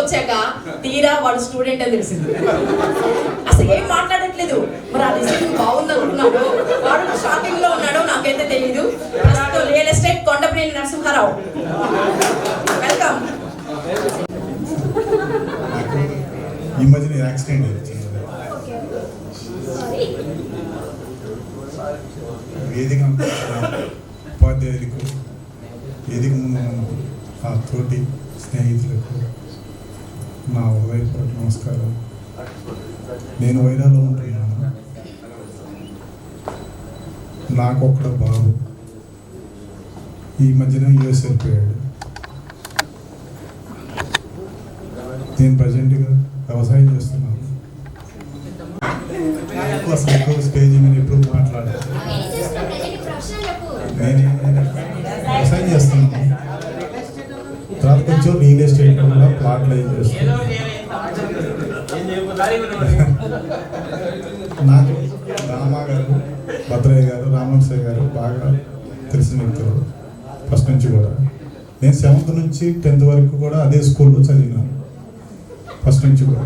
తీసుకొచ్చాక తీరా వాడు స్టూడెంట్ అని తెలిసింది. అసలు ఏం మాట్లాడట్లేదు. మరి ఆ రిజల్ట్ బాగుంది అనుకున్నాడు వాడు షాకింగ్లో ఉన్నాడో నాకైతే తెలియదు ప్రస్తుతం real estate Kondapaneni Narasimha Rao. Welcome ఈ మధ్యన యాక్సిడెంట్ వచ్చింది వేదిక ఉపాధ్యాయులకు వేదిక ముందు తోటి స్నేహితులకు నా హృదయపూర్వక నమస్కారం. నేను వైరాలో ఉంటున్నాను నాకు ఒక్కడ బాబు. ఈ మధ్యన యుఎస్ వెళ్ళిపోయాడు. నేను ప్రజెంట్గా వ్యవసాయం చేస్తున్నాను. ఎక్కువ స్టేజ్ మీద ఎప్పుడు మాట్లాడాలి నేను వ్యవసాయం చేస్తున్నాను తర్వాత కొంచెం రియల్ ఎస్టేట్ ఏం చేస్తున్నాను నాకు రామా గారు భద్రయ్య గారు రామవంశయ్య గారు బాగా తెలిసిన వ్యక్తులు ఫస్ట్ నుంచి కూడా. నేను సెవెంత్ నుంచి టెన్త్ వరకు కూడా అదే స్కూల్లో చదివినాను. ఫస్ట్ నుంచి కూడా.